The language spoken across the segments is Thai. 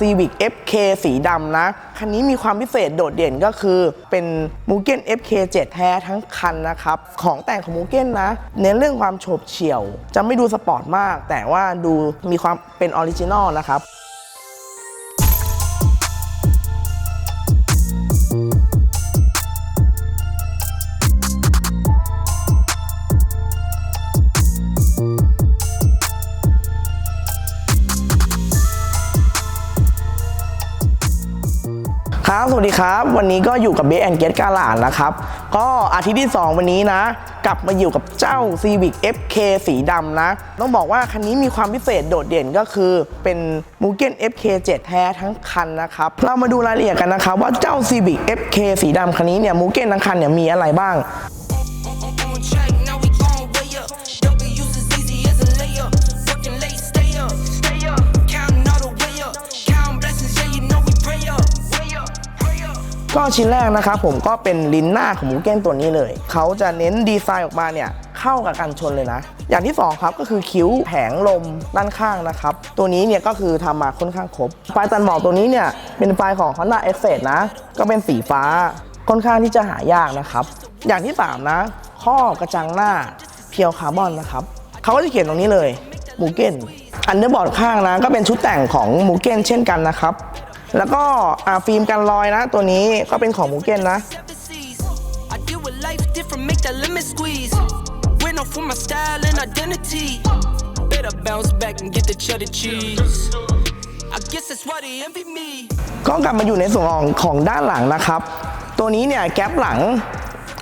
Civic FK สีดำนะ คันนี้มีความพิเศษโดดเด่นก็คือเป็น Mugen FK7 แท้ทั้งคันนะครับ ของแต่งของ Mugen นะ เน้นเรื่องความโฉบเฉี่ยว จะไม่ดูสปอร์ตมาก แต่ว่าดูมีความเป็นออริจินอลนะครับ สวัสดีครับ วันนี้ก็อยู่กับเบสแอนเกตกาลานนะครับ ก็อาทิตย์ที่ 2 วันนี้นะ กลับมาอยู่กับเจ้า Civic FK สีดำนะ ต้องบอกว่าคันนี้มีความพิเศษโดดเด่นก็คือเป็นมูเกน FK7 แท้ทั้งคันนะครับ เรามาดูรายละเอียดกันนะครับว่าเจ้า Civic FK สีดำคันนี้เนี่ยมูเกนทั้งคันเนี่ยมีอะไรบ้าง ก็ชิ้นแรกนะครับผมก็เป็นลิ้นหน้าของมูเก้นตัวนี้เลย เขาจะเน้นดีไซน์ออกมาเนี่ยเข้ากับกันชนเลยนะ อย่างที่สองครับก็คือคิ้วแผงลมด้านข้างนะครับ ตัวนี้เนี่ยก็คือทำมาค่อนข้างครบ ไฟตันหมอกตัวนี้เนี่ยเป็นไฟของ Honda e x c e นะ ก็เป็นสีฟ้าค่อนข้างที่จะหายากนะครับ อย่างที่สามนะ ข้อกระจังหน้าเพียวคาร์บอนนะครับเขาก็จะเขียนตรงนี้เลยมูเก้นอันเดอร์บอร์ดข้างนะก็เป็นชุดแต่งของมูเก้นเช่นกันนะครับ แล้วก็ฟิล์มกันรอยนะ ตัวนี้ก็เป็นของมูเก้นนะ for my style and identity. Better bounce back and get the cheddar cheese. I guess that's why they envy me. ก็กลับมาอยู่ในส่วนของของด้านหลังนะครับ ตัวนี้เนี่ยแก๊ปหลัง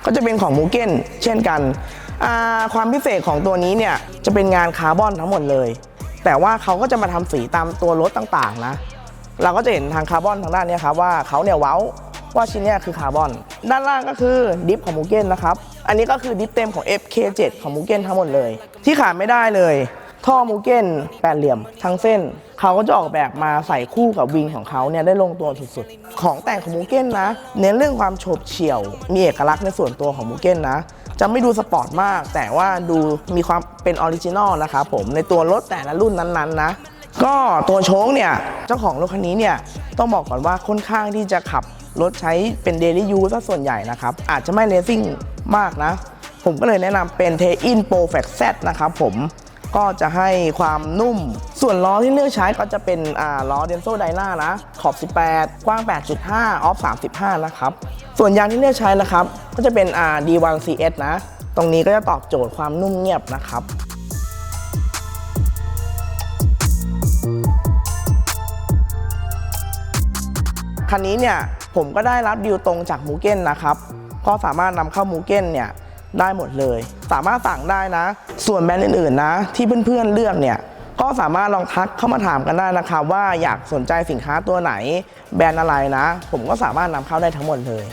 ก็จะเป็นของมูเก้นเช่นกัน ความพิเศษของตัวนี้เนี่ยจะเป็นงานคาร์บอนทั้งหมดเลย แต่ว่าเขาก็จะมาทำสีตามตัวรถต่างๆนะ เราก็จะเห็นทางคาร์บอนทางด้านเนี้ยครับว่าเขาเนี่ยเว้าว่าชิ้นนี้คือคาร์บอน ด้านล่างก็คือดิฟของมูเก้นนะครับ อันนี้ก็คือดิฟเต็มของ FK7 ของมูเก้นทั้งหมดเลย ที่ขาดไม่ได้เลย ท่อมูเก้นแปดเหลี่ยมทั้งเส้น เขาก็จะออกแบบมาใส่คู่กับวิงของเขาเนี่ยได้ลงตัวสุดๆ ของแต่งของมูเก้นนะ เน้นเรื่องความโฉบเฉี่ยว มีเอกลักษณ์ในส่วนตัวของมูเก้นนะ จะไม่ดูสปอร์ตมาก แต่ว่าดูมีความเป็นออริจินอลนะครับผม ในตัวรถแต่ละรุ่นนั้นๆนะ ก็ตัวโชคเนี่ยเจ้าของรถคันนี้เนี่ยต้องบอกก่อนว่าค่อนข้างที่จะขับรถใช้เป็นเดลี่ยูซะส่วนใหญ่นะครับ อาจจะไม่เลสซิ่งมากนะ ผมก็เลยแนะนำเป็นเทอินโปรแฟกซนะครับผมก็จะให้ความนุ่ม ส่วนล้อที่เลือกใช้ก็จะเป็นล้อเดนโซไดนานะ ขอบ 18 กว้าง 8.5 ออฟ 35 นะครับ ส่วนยางที่เลือกใช้นะครับ ก็จะเป็น D1 CS นะ ตรงนี้ก็จะตอบโจทย์ความนุ่มเงียบนะครับ คันนี้เนี่ยผมก็ได้รับดีลตรงจากมูเก้นนะครับ ก็สามารถนำเข้ามูเก้นเนี่ยได้หมดเลย สามารถสั่งได้นะ ส่วนแบรนด์อื่นๆนะ ที่เพื่อนๆเลือกเนี่ยก็สามารถลองทักเข้ามาถามกันได้นะครับว่าอยากสนใจสินค้าตัวไหนแบรนด์อะไรนะ ผมก็สามารถนำเข้าได้ทั้งหมดเลย